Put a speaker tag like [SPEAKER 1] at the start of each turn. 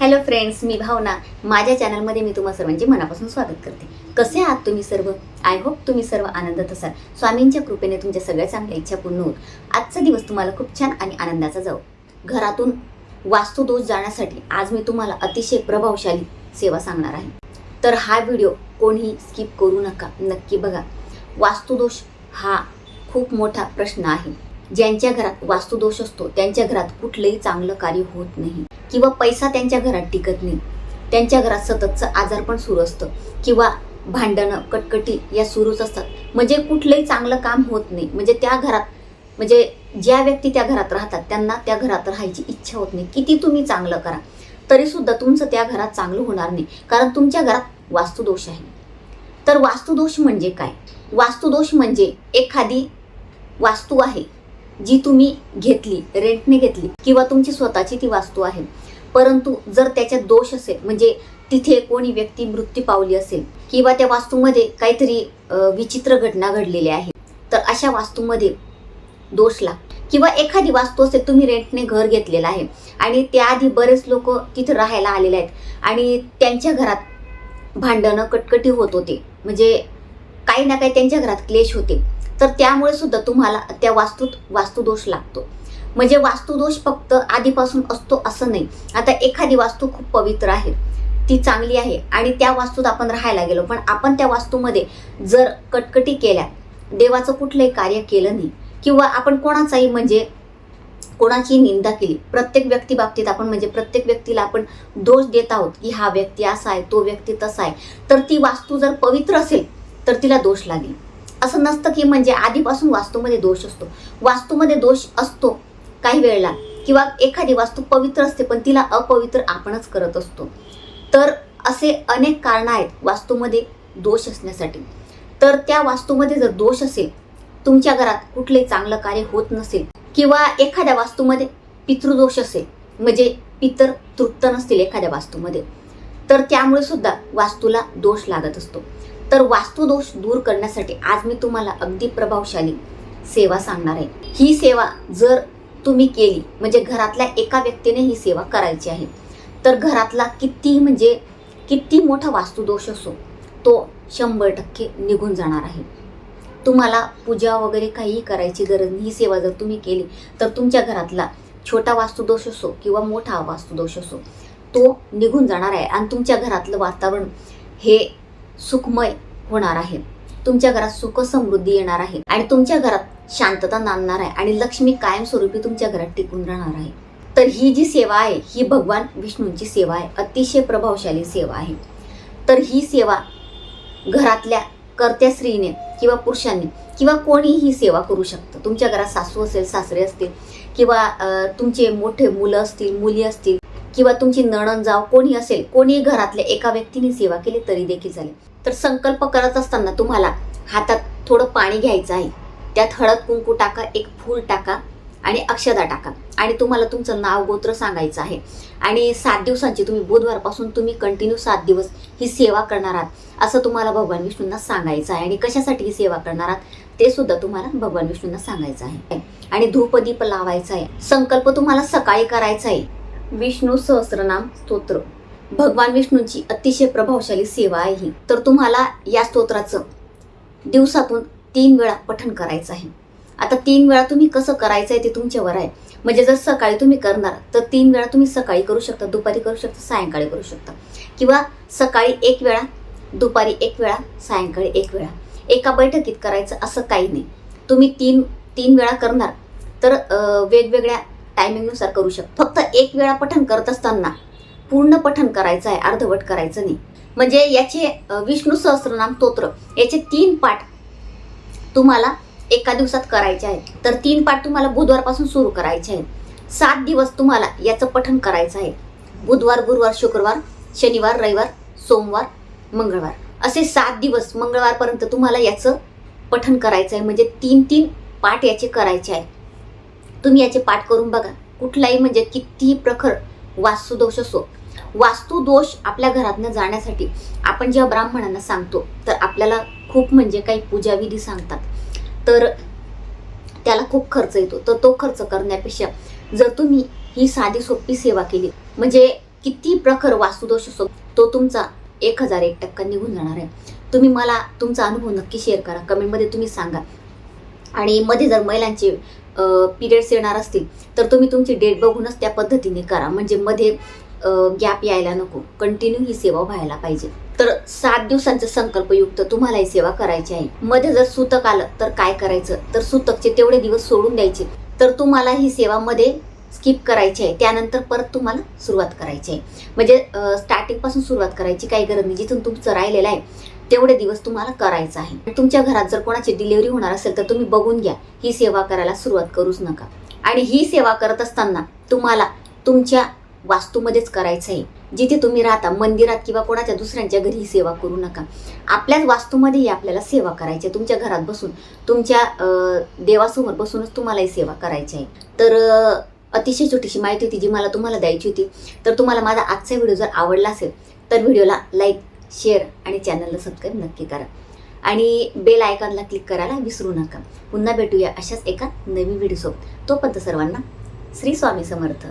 [SPEAKER 1] Hello friends मी भावना. माझ्या चॅनलमध्ये मी तुम्हा सर्वांचे मनापासून स्वागत करते. कसे आहात तुम्ही सर्व? आय होप तुम्ही सर्व आनंदात असाल. स्वामींच्या कृपेने तुमच्या सगळ्या चांगल्या इच्छा पूर्ण होत. आजचा दिवस तुम्हाला खूप छान आणि आनंदाचा जाऊ घरातून वास्तुदोष जाण्यासाठी आज मी तुम्हाला अतिशय प्रभावशाली सेवा सांगणार आहे. तर हा व्हिडिओ कोणीही स्किप करू नका. नक्की बघा. वास्तुदोष हा खूप मोठा प्रश्न आहे. ज्यांच्या घरात वास्तुदोष असतो त्यांच्या घरात कुठलंही चांगलं कार्य होत नाही. किंवा पैसा त्यांच्या घरात टिकत नाही. त्यांच्या घरात सततचं आजारपण सुरू असतं. किंवा भांडणं कटकटी या सुरूच असतात. म्हणजे कुठलंही चांगलं काम होत नाही. म्हणजे त्या घरात म्हणजे ज्या व्यक्ती त्या घरात राहतात त्यांना त्या घरात राहायची इच्छा होत नाही. किती तुम्ही चांगलं करा. तरीसुद्धा तुमचं त्या घरात चांगलं होणार नाही. कारण तुमच्या घरात वास्तुदोष आहे. तर वास्तुदोष म्हणजे काय? वास्तुदोष म्हणजे एखादी वास्तू आहे. जी तुम्ही घेतली रेंटने घेतली किंवा तुमची स्वतःची ती वास्तू आहे. परंतु जर त्याच्यात दोष असेल म्हणजे तिथे कोणी व्यक्ती मृत्यू पावली असेल किंवा त्या वास्तूमध्ये काहीतरी विचित्र घटना घडलेल्या आहेत तर अशा वास्तूमध्ये दोष लागतो. किंवा एखादी वास्तू असेल तुम्ही रेंटने घर घेतलेलं आहे आणि त्याआधी बरेच लोक तिथे राहायला आलेले आहेत आणि त्यांच्या घरात भांडणं कटकटी होत होते. म्हणजे काही ना काही त्यांच्या घरात क्लेश होते. तर त्यामुळे सुद्धा तुम्हाला त्या वास्तूत वास्तुदोष लागतो. म्हणजे वास्तुदोष फक्त आधीपासून असतो असं नाही. आता एखादी वास्तू खूप पवित्र आहे ती चांगली आहे आणि त्या वास्तूत आपण राहायला गेलो. पण आपण त्या वास्तूमध्ये जर कटकटी केल्या देवाचं कुठलंही कार्य केलं नाही किंवा आपण कोणाचाही म्हणजे कोणाची निंदा केली प्रत्येक व्यक्ती बाबतीत आपण म्हणजे प्रत्येक व्यक्तीला आपण दोष देत आहोत की हा व्यक्ती असा आहे तो व्यक्ती तसा आहे तर ती वास्तू जर पवित्र असेल तर तिला दोष लागेल. असं नसतं की म्हणजे आधीपासून वास्तूमध्ये दोष असतो. वास्तूमध्ये दोष असतो काही वेळेला. किंवा एखादी वास्तू पवित्र असते पण तिला अपवित्र आपणच करत असतो. तर असे अनेक कारणं आहेत वास्तूमध्ये दोष असण्यासाठी. तर त्या वास्तूमध्ये जर दोष असेल तुमच्या घरात कुठले चांगलं कार्य होत नसेल किंवा एखाद्या वास्तूमध्ये पितृदोष असेल म्हणजे पितर तृप्त नसतील एखाद्या वास्तूमध्ये तर त्यामुळे सुद्धा वास्तूला दोष लागत असतो. तर वास्तुदोष दूर करण्यासाठी आज मी तुम्हाला अगदी प्रभावशाली सेवा सांगणार आहे. ही सेवा जर तुम्ही केली म्हणजे घरातल्या एका व्यक्तीने ही सेवा करायची आहे तर घरातला किती म्हणजे किती मोठा वास्तुदोष असो तो शंभर टक्के निघून जाणार आहे. तुम्हाला पूजा वगैरे काहीही करायची गरज नाही ही सेवा जर तुम्ही केली तर तुमच्या घरातला छोटा वास्तुदोष असो किंवा मोठा वास्तुदोष असो तो निघून जाणार आहे. आणि तुमच्या घरातलं वातावरण हे सुखमय होणार आहे. तुमच्या घरात सुख समृद्धी येणार आहे आणि तुमच्या घरात शांतता नांदणार आहे आणि लक्ष्मी कायमस्वरूपी तुमच्या घरात टिकून राहणार आहे. तर ही जी सेवा आहे ही भगवान विष्णूंची सेवा आहे. अतिशय प्रभावशाली सेवा आहे. तर ही सेवा घरातल्या कर्त्या स्त्रीने किंवा पुरुषांनी किंवा कोणीही ही सेवा करू शकतं. तुमच्या घरात सासू असेल सासरे असतील किंवा तुमचे मोठे मुलं असतील मुली असतील किंवा तुमची नणन जाव कोणी असेल कोणी घरातल्या एका व्यक्तीने सेवा केली तरी देखील चालेल. तर संकल्प करत असताना तुम्हाला हातात थोडं पाणी घ्यायचं आहे. त्यात हळद कुंकू टाका एक फूल टाका आणि अक्षदा टाका. आणि तुम्हाला तुमचं नाव गोत्र सांगायचं आहे. आणि सात दिवसांची तुम्ही बुधवारपासून तुम्ही कंटिन्यू सात दिवस ही सेवा करणार आहात असं तुम्हाला भगवान विष्णूंना सांगायचं आहे. आणि कशासाठी ही सेवा करणार आहात ते सुद्धा तुम्हाला भगवान विष्णूंना सांगायचं आहे. आणि धूपदीप लावायचा आहे. संकल्प तुम्हाला सकाळी करायचा आहे. विष्णू सहस्रनाम स्तोत्र. भगवान विष्णूंची अतिशय प्रभावशाली सेवा आहे ही. तर तुम्हाला या स्तोत्राचं दिवसातून तीन वेळा पठण करायचं आहे. आता तीन वेळा तुम्ही कसं करायचं आहे ते तुमच्यावर आहे. म्हणजे जर सकाळी तुम्ही करणार तर तीन वेळा तुम्ही सकाळी करू शकता दुपारी करू शकता सायंकाळी करू शकता. किंवा सकाळी एक वेळा दुपारी एक वेळा सायंकाळी एक वेळा. एका बैठकीत करायचं असं काही नाही. तुम्ही तीन तीन वेळा करणार तर वेगवेगळ्या टायमिंगनुसार करू शकता. फक्त एक वेळा पठण करत असताना पूर्ण पठण करायचं आहे अर्धवट करायचं नाही. म्हणजे याचे विष्णू सहस्रनाम स्तोत्र याचे तीन पाठ तुम्हाला एका दिवसात करायचे आहेत. तर तीन पाठ तुम्हाला बुधवारपासून सुरू करायचे आहेत. सात दिवस तुम्हाला याचं पठण करायचं आहे. बुधवार गुरुवार शुक्रवार शनिवार रविवार सोमवार मंगळवार. असे सात दिवस मंगळवारपर्यंत तुम्हाला याचं पठण करायचं आहे. म्हणजे तीन तीन पाठ याचे करायचे आहेत तुम्ही याचे पाठ करून बघा. कुठलाही म्हणजे कितीही प्रखर वास्तुदोष असो वास्तुदोष आपल्या घरातनं जाण्यासाठी आपण जेव्हा ब्राह्मणांना सांगतो तर आपल्याला खूप म्हणजे काही पूजाविधी सांगतात. तर त्याला खूप खर्च येतो. तर तो खर्च करण्यापेक्षा जर तुम्ही ही साधी सोपी सेवा केली म्हणजे किती प्रखर वास्तुदोष असो तो तुमचा एक हजार एक टक्का निघून जाणार आहे. तुम्ही मला तुमचा अनुभव नक्की शेअर करा. कमेंटमध्ये तुम्ही सांगा. आणि मध्ये जर महिलांचे पिरियड्स येणार असतील तर तुम्ही तुमची डेट बघूनच त्या पद्धतीने करा. म्हणजे मध्ये गॅप यायला नको. कंटिन्यू ही सेवा व्हायला पाहिजे. तर सात दिवसांचं संकल्पयुक्त तुम्हाला ही सेवा करायची आहे. मध्ये जर सूतक आलं तर काय करायचं? तर सूतकचे तेवढे दिवस सोडून द्यायचे. तर तुम्हाला ही सेवा मध्ये स्किप करायची आहे. त्यानंतर परत तुम्हाला सुरुवात करायची आहे. म्हणजे स्टार्टिंगपासून सुरुवात करायची काही गरज नाही. जिथून तुमचं राहिलेलं आहे. तेवढे दिवस तुम्हाला करायचं आहे. तुमच्या घरात जर कोणाची डिलिव्हरी होणार असेल तर तुम्ही बघून घ्या. ही सेवा करायला सुरुवात करूच नका. आणि ही सेवा करत असताना तुम्हाला तुमच्या वास्तूमध्येच करायचं आहे. जिथे तुम्ही राहता मंदिरात किंवा कोणाच्या दुसऱ्यांच्या घरी ही सेवा करू नका. आपल्याच वास्तूमध्येही आपल्याला सेवा करायची आहे. तुमच्या घरात बसून तुमच्या देवासमोर बसूनच तुम्हाला ही सेवा करायची आहे. तर अतिशय छोटीशी माहिती होती जी मला तुम्हाला द्यायची होती. तर तुम्हाला माझा आजचा व्हिडिओ जर आवडला असेल तर व्हिडिओला लाईक शेअर आणि चॅनलला सबस्क्राईब नक्की करा. आणि बेल आयकॉनला क्लिक करायला विसरू नका. पुन्हा भेटूया अशाच एका नवीन व्हिडिओसोबत तोपर्यंत सर्वांना श्री स्वामी समर्थ.